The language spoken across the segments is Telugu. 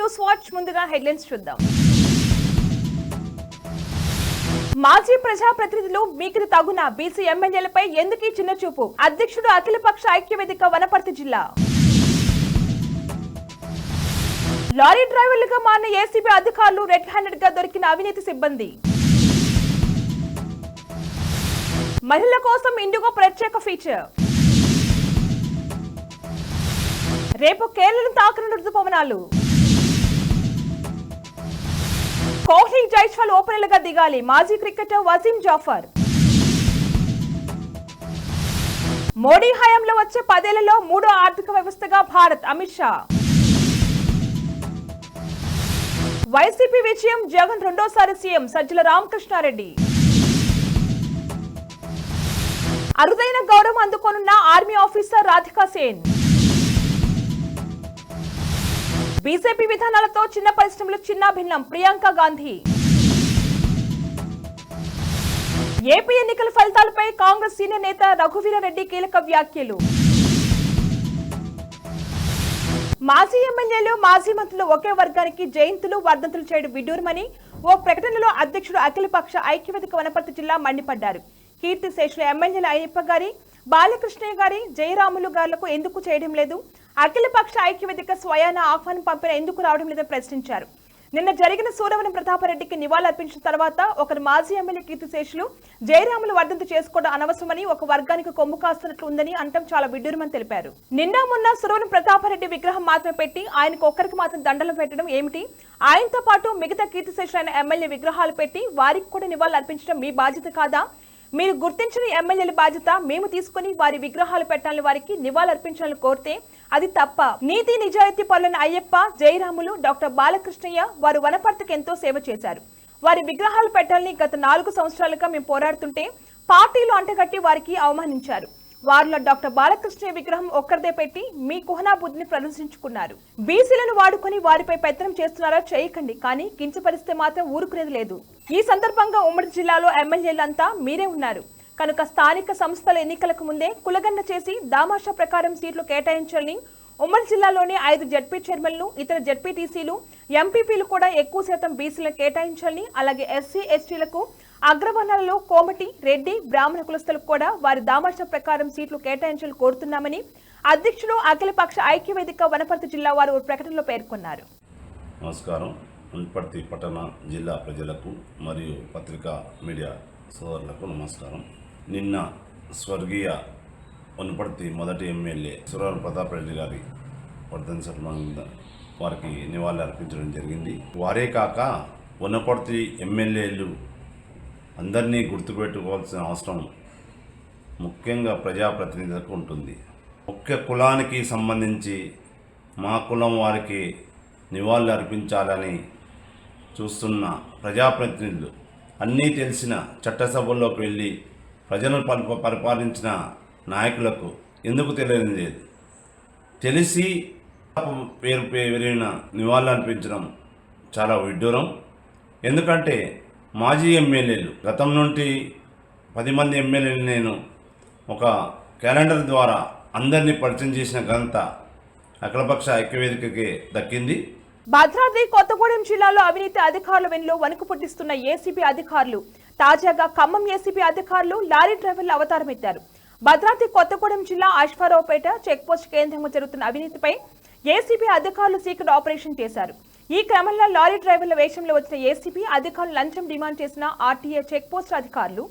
న్యూస్ వాచ్ ముందుగా హెడ్లైన్స్ చూద్దాం. మాజీ ప్రజాప్రతినిధులు మీకు తగున బీసీ ఎమ్మెల్యేలపై ఎందుకీ చిన్న చూపు? అధ్యక్షుడు అఖిలపక్ష ఐక్యవేదిక వనపర్తి జిల్లా. లారీ డ్రైవర్లుగా మారిన ఏసీబీ అధికారులు రెడ్ హ్యాండెడ్గా దొరికిన అవినీతి సిబ్బంది. మహిళల కోసం ఇండిగో ప్రత్యేక ఫీచర్. రేపు కేరళను తాకనున్న రుతుపవనాలు కోహ్లీ జైష్వాల్ ఓపెనర్లుగా దిగాలి. మాజీ క్రికెటర్ వసీం జాఫర్. మోడీ హయాంలో వచ్చే పదేళ్ళలో మూడో ఆర్థిక వ్యవస్థగా భారత్. అమిత్ షా. వైసీపీ విజయం జగన్ రెండోసారి సీఎం. సజ్జల రామకృష్ణారెడ్డి. అరుదైన గౌరవం అందుకోనున్న army officer Radhika Sen. BJP విధానాలతో చిన్న పరిశ్రమలు చిన్న భిన్నం. ప్రియాంక గాంధీ. ఏపీ ఎన్నికల ఫలితాలపై కాంగ్రెస్ సీనియర్ నేత రఘువీరారెడ్డి కీలక వ్యాఖ్యలు. మాజీ ఎమ్మెల్యేలు మాజీ మంత్రులు ఒకే వర్గానికి జయంతులు వర్ధంతులు చేయడం విడ్డూరమని ఓ ప్రకటనలో అధ్యక్షుడు అఖిలపక్ష ఐక్యవేదిక వనపర్తి జిల్లా మండిపడ్డారు. కీర్తిశేషుల ఎమ్మెల్యేల అయ్యప్ప గారి బాలకృష్ణయ్య గారి జయరాములు గారులకు ఎందుకు చేయడం లేదు? అఖిలపక్ష ఐక్యవేదిక స్వయాన ఆహ్వానం పంపిన ఎందుకు రావడం లేదని ప్రశ్నించారు. నిన్న జరిగిన సూరవనం ప్రతాపరెడ్డికి నివాళులర్పించిన తర్వాత ఒకరు మాజీ ఎమ్మెల్యే కీర్తిశేషులు జయరాములు వర్ధంతి చేసుకోవడం అనవసరమని ఒక వర్గానికి కొమ్ము కాస్తున్నట్లు ఉందని అంటం చాలా విడ్డూరమని తెలిపారు. నిన్న మొన్న సురవనం ప్రతాపరెడ్డి విగ్రహం మాత్రమే పెట్టి ఆయనకు ఒక్కరికి మాత్రం దండలు పెట్టడం ఏమిటి? ఆయనతో పాటు మిగతా కీర్తిశేషులైన ఎమ్మెల్యే విగ్రహాలు పెట్టి వారికి కూడా నివాళులర్పించడం మీ బాధ్యత కాదా? మీరు గుర్తించిన ఎమ్మెల్యేల బాధ్యత మేము తీసుకుని వారి విగ్రహాలు పెట్టాలని వారికి నివాళులర్పించాలని కోరితే అది తప్ప నీతి నిజాయితీ పనులైన అయ్యప్ప జయరాములు డాక్టర్ బాలకృష్ణయ్య వారు వనపర్తికి ఎంతో సేవ చేశారు. వారి విగ్రహాలు పెట్టాలని గత నాలుగు సంవత్సరాలుగా మేము పోరాడుతుంటే పార్టీలు అంటగట్టి వారికి అవమానించారు. వారిలో డాక్టర్ బాలకృష్ణ విగ్రహం ఒక్కరిదే పెట్టి మీ కుహనా బుద్ధిని ప్రదర్శించుకున్నారు. బీసీలను వాడుకొని వారిపై పెత్తనం చేస్తున్నారా చేయకండి కానీ కించపరిస్తే మాత్రం ఊరుకునేది లేదు. ఈ సందర్భంగా ఉమ్మడి జిల్లాలో ఎమ్మెల్యేలంతా మీరే ఉన్నారు. కనుక స్థానిక సంస్థల ఎన్నికలకు ముందే కులగన్న చేసి దామాషా ప్రకారం సీట్లు కేటాయించాలని ఉమ్మడి జిల్లాలోని ఐదు జడ్పీ చైర్మన్లు ఇతర జడ్పీటీసీలు ఎంపీపీలు కూడా ఎక్కువ శాతం బీసీలను కేటాయించాలని అలాగే ఎస్సీ ఎస్టీలకు అగ్రవర్ణాలలో కోమటి రెడ్డి బ్రాహ్మణ కులస్తులకు కూడా వారి దామర్శ ప్రకారం సీట్లు కేటాయించాలని కోరుతున్నామని అధ్యక్షుడు అఖిలపక్ష ఐక్యవేదిక వనపర్తి జిల్లా వారు ప్రకటనలో పేర్కొన్నారు. నమస్కారం. వనపర్తి పట్టణ జిల్లా ప్రజలకు మరియు పత్రికా మీడియా సోదరులకు నమస్కారం. నిన్న స్వర్గీయ వనపర్తి మొదటి ఎమ్మెల్యే సురవర ప్రతాప్ రెడ్డి గారి వర్ధన్ సందర్భంగా వారికి నివాళులు అర్పించడం జరిగింది. వారే కాక ఉన్నపర్తి ఎమ్మెల్యేలు అందరినీ గుర్తుపెట్టుకోవాల్సిన అవసరం ముఖ్యంగా ప్రజాప్రతినిధులకు ఉంటుంది. ముఖ్య కులానికి సంబంధించి మా కులం వారికి నివాళులు అర్పించాలని చూస్తున్న ప్రజాప్రతినిధులు అన్నీ తెలిసిన చట్టసభల్లోకి వెళ్ళి ప్రజలను పరిపాలించిన నాయకులకు ఎందుకు తెలియని లేదు? తెలిసి పేరు పేరిన నివాళులు అర్పించడం చాలా విడ్డూరం. ఎందుకంటే మాజీ ఎమ్మెల్యేలు గతం నుండి పది మంది ఎమ్మెల్యేలు నేను ఒక క్యాలెండర్ ద్వారా అందరినీ పరిచయం చేసిన ఘనత అఖిలపక్ష ఐక్యవేదికకి దక్కింది. భద్రాద్రి కొత్తగూడెం జిల్లాలో అవినీతి అధికారుల వెనులో వణుకు పుట్టిస్తున్న ఏసీబీ అధికారులు తాజాగా ఖమ్మం ఏసీబీ అధికారులు లారీ డ్రైవర్ల అవతారమెత్తారు. భద్రాద్రి కొత్తగూడెం జిల్లా అశ్వారావుపేట చెక్పోస్ట్ కేంద్రంగా జరుగుతున్న అవినీతిపై ఏసీబీ అధికారులు సీక్రెట్ ఆపరేషన్ చేశారు. ఈ క్రమంలో లారీ డ్రైవర్ల వేషంలో వచ్చిన ఏసీబీ అధికారులు లంచం డిమాండ్ చేసిన ఆర్టీఏ చెక్పోస్ట్ అధికారులు.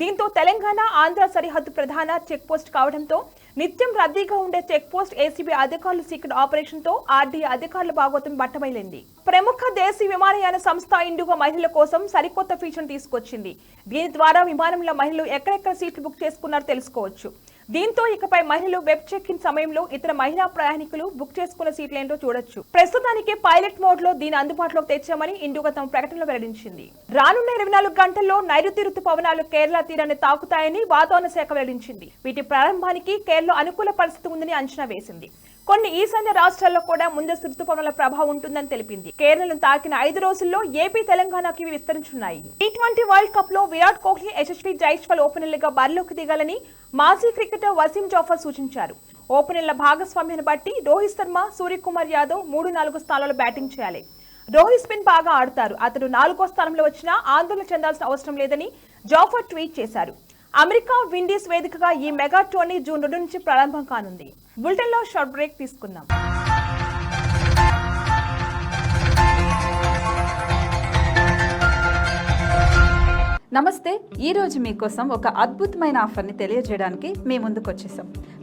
దీంతో తెలంగాణ ఆంధ్ర సరిహద్దు ప్రధాన చెక్పోస్ట్ కావడంతో నిత్యం రద్దీగా ఉండే చెక్పోస్ట్ ఏసీబీ అధికారులు సీక్రెట్ ఆపరేషన్తో ఆర్డీఏ అధికారుల భాగోతం బట్టబయలింది ప్రముఖ దేశీ విమానయాన సంస్థ ఇండిగో మహిళల కోసం సరికొత్త ఫీచర్ తీసుకొచ్చింది. దీని ద్వారా విమానంలో మహిళలు ఎక్కడెక్కడ సీట్లు బుక్ చేసుకున్నారో తెలుసుకోవచ్చు. దీంతో ఇకపై మహిళలు వెబ్ చెక్ ఇన్ సమయంలో ఇతర మహిళా ప్రయాణికులు బుక్ చేసుకున్న సీట్లేంటో చూడొచ్చు. ప్రస్తుతానికి పైలట్ మోడ్లో దీని అందుబాటులోకి తెచ్చామని ఇండిగో తమ ప్రకటనలో వెల్లడించింది. రానున్న ఇరవై నాలుగు గంటల్లో నైరుతి రుతుపవనాలు కేరళ తీరాన్ని తాకుతాయని వాతావరణ శాఖ వెల్లడించింది. వీటి ప్రారంభానికి కేరళ అనుకూల పరిస్థితి ఉందని అంచనా వేసింది. కొన్ని ఈశాన్య రాష్ట్రాల్లో కూడా ముందస్తు ఋతుపవనాల ప్రభావం ఉంటుందని తెలిపింది. కేరళను తాకిన ఐదు రోజుల్లో ఏపీ తెలంగాణకి ఇవి విస్తరించున్నాయి. టీ ట్వంటీ వరల్డ్ కప్లో విరాట్ కోహ్లీ యశస్వి జైస్వాల్ ఓపెనర్లుగా బరిలోకి దిగాలని మాజీ క్రికెటర్ వసీం జాఫర్ సూచించారు. ఓపెనర్ల భాగస్వామ్యాన్ని బట్టి రోహిత్ శర్మ సూర్యకుమార్ యాదవ్ మూడు నాలుగు స్థానాల్లో బ్యాటింగ్ చేయాలి. రోహిత్ స్పిన్ బాగా ఆడతారు. అతడు నాలుగో స్థానంలో వచ్చినా ఆందోళన చెందాల్సిన అవసరం లేదని జాఫర్ ట్వీట్ చేశారు. అమెరికా విండీస్ వేదికగా ఈ మెగా టోర్నీ జూన్ రెండు నుంచి ప్రారంభం కానుంది. బులెటిన్లో షార్ట్ బ్రేక్ తీసుకుందాం. నమస్తే ఈ రోజు మీకోసం ఒక అద్భుతమైన ఆఫర్ని తెలియజేయడానికి మీ ముందుకు వచ్చేసాం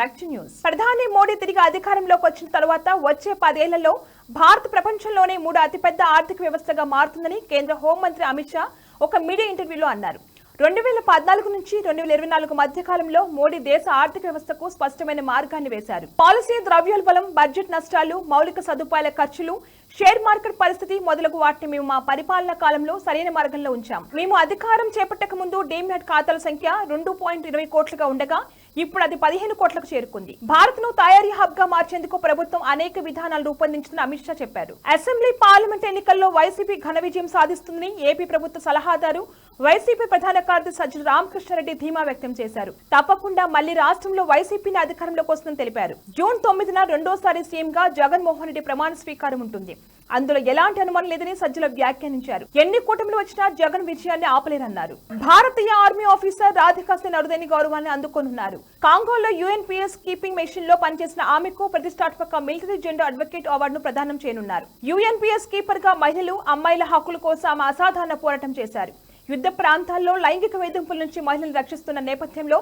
Back to news. ప్రధాని మోడీ తిరిగి అధికారంలోకి వచ్చిన తర్వాత వచ్చే పదేళ్ళలో భారత్ ప్రపంచంలోనే మూడు అతిపెద్ద ఆర్థిక వ్యవస్థగా మారుతుందని కేంద్ర హోంమంత్రి అమిత్ షా ఒక మీడియా ఇంటర్వ్యూలో అన్నారు. రెండు వేల పద్నాలుగు నుంచి రెండు వేల ఇరవై నాలుగు మధ్య కాలంలో మోడీ దేశ ఆర్థిక వ్యవస్థకు స్పష్టమైన మార్గాన్ని వేశారు. పాలసీ ద్రవ్యోల్బలం బడ్జెట్ నష్టాలు మౌలిక సదుపాయాల ఖర్చులు షేర్ మార్కెట్ పరిస్థితి మొదలగు వాటిని మేము మా పరిపాలన కాలంలో సరైన మార్గంలో ఉంచాం. మేము అధికారం చేపట్టక ముందు డీమ్యాట్ ఖాతాల సంఖ్య రెండు పాయింట్ ఇరవై కోట్లుగా ఉండగా ఇప్పుడు అది పదిహేను కోట్లకు చేరుకుంది. భారత్ను తయారీ హబ్గా మార్చేందుకు ప్రభుత్వం అనేక విధానాలు రూపొందించిందని అమిత్ షా చెప్పారు. అసెంబ్లీ పార్లమెంట్ ఎన్నికల్లో వైసీపీ ఘన విజయం సాధిస్తుందని ఏపీ ప్రభుత్వ సలహాదారు వైసీపీ ప్రధాన కార్యదర్శి సజ్జల రామకృష్ణారెడ్డి ధీమా వ్యక్తం చేశారు. తప్పకుండా మళ్ళీ రాష్ట్రంలో వైసీపీని అధికారంలోకి వస్తుందని తెలిపారు. జూన్ తొమ్మిదిన రెండోసారి సీఎంగా జగన్మోహన్ రెడ్డి ప్రమాణ స్వీకారం ఉంటుంది. అందులో ఎలాంటి అనుమానం లేదని సజ్జల వ్యాఖ్యానించారు. ఎన్ని కూటమిలు వచ్చినా జగన్ విజయాన్ని ఆపలేరన్నారు. భారతీయ ఆర్మీ ఆఫీసర్ రాధికా సేన్ అరుదైన గౌరవాన్ని అందుకోనున్నారు. కాంగోలో యుఎన్పిఎస్ కీపింగ్ మెషిన్లో పనిచేసిన ఆమెకు ప్రతిష్టాత్మక మిలిటరీ జెండా అడ్వకేట్ అవార్డును ప్రదానం చేయనున్నారు. యుఎన్పిఎస్ కీపర్గా మహిళలు అమ్మాయిల హక్కుల కోసం ఆమె అసాధారణ పోరాటం చేశారు. యుద్ధ ప్రాంతాల్లో లైంగిక వేధింపుల నుంచి మహిళలను రక్షిస్తున్న నేపథ్యంలో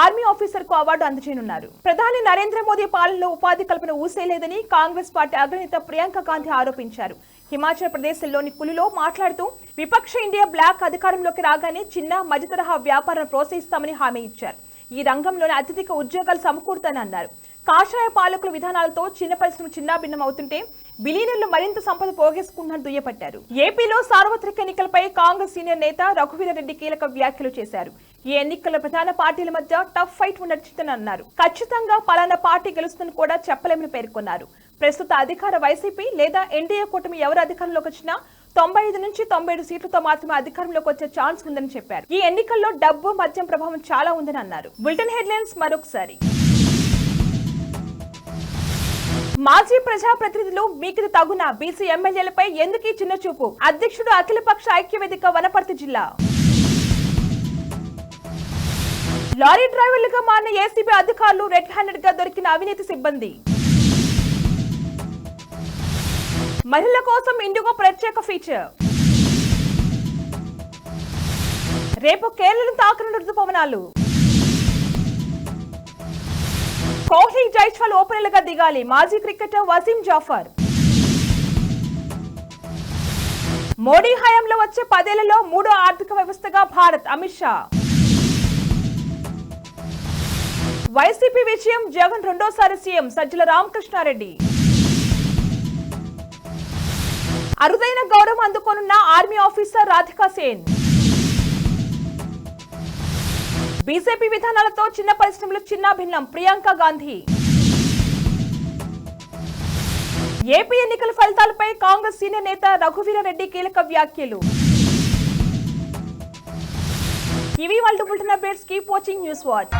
ఆర్మీ ఆఫీసర్కు అవార్డు అందజేయనున్నారు. ప్రధాని నరేంద్ర మోదీ పాలనలో ఉపాధి కల్పన ఊసేలేదని కాంగ్రెస్ పార్టీ అగ్రనేత ప్రియాంక గాంధీ ఆరోపించారు. హిమాచల్ ప్రదేశ్లోని కులులో మాట్లాడుతూ విపక్ష ఇండియా బ్లాక్ అధికారంలోకి రాగానే చిన్న మధ్యతరహా వ్యాపారం ప్రోత్సహిస్తామని హామీ ఇచ్చారు. ఈ రంగంలోనే అత్యధిక ఉద్యోగాలు సమకూరుతానన్నారు. కాషాయ పాలకుల విధానాలతో చిన్న పరిశ్రమ చిన్నాభిన్నం అవుతుంటే బిలీనర్లు మరింత సంపద పోగేసుకున్నట్టు దుయ్యపట్టారు ఏపీలో సార్వత్రిక ఎన్నికలపై కాంగ్రెస్ సీనియర్ నేత రఘువీరారెడ్డి కీలక వ్యాఖ్యలు చేశారు. ఈ ఎన్నికల ప్రధాన పార్టీల మధ్య టఫ్ ఫైట్ ఉండొచ్చునని అన్నారు. ఖచ్చితంగా పలానా పార్టీ గెలుస్తుందని కూడా చెప్పలేమని పేర్కొన్నారు. ప్రస్తుత అధికార వైసీపీ లేదా ఎన్డీఏ కూటమి ఎవరు అధికారంలోకి వచ్చినా తొంభై ఐదు నుంచి తొంభై ఏడు సీట్లతో మాత్రమే అధికారంలోకి వచ్చే ఛాన్స్ ఉందని చెప్పారు. ఈ ఎన్నికల్లో డబ్బు మద్యం ప్రభావం చాలా ఉందని అన్నారు. బులెటిన్ హెడ్లైన్స్ మరొకసారి. మాజీ ప్రజాప్రతినిధులు మీకు తగున. బీసీ ఎమ్మెల్యేలపై ఎందుకీ చిన్న చూపు అధ్యక్షుడు అఖిలపక్ష ఐక్యవేదిక వనపర్తి జిల్లా. లారీ డ్రైవర్లుగా మారిన ఏసీబీ అధికారులు రెడ్ హ్యాండెడ్గా దొరికిన అవినీతి సిబ్బంది. మహిళల కోసం ఇండిగో ప్రత్యేక ఫీచర్. రేపు కేరళను తాకనున్న రుతుపవనాలు కోహ్లీ జైస్వాల్ ఓపెనర్లుగా దిగాలి. మాజీ క్రికెటర్ వసీం జాఫర్. మోడీ హయాంలో వచ్చే పదేళ్ళలో మూడో ఆర్థిక వ్యవస్థగా భారత్. అమిత్ షా. వైసీపీ విజయం జగన్ రెండోసారి సీఎం. సజ్జల రామకృష్ణారెడ్డి. అరుదైన గౌరవం అందుకోనున్న army officer Radhika Sen. BJP విధానాలతో చిన్న పరిశ్రమలు చిన్న భిన్నం. ప్రియాంక గాంధీ. ఏపీ ఎన్నికల ఫలితాలపై కాంగ్రెస్ సీనియర్ నేత రఘువీరారెడ్డి కీలక వ్యాఖ్యలు. ఇవి వాళ్ళ bulletin updates keep watching news watch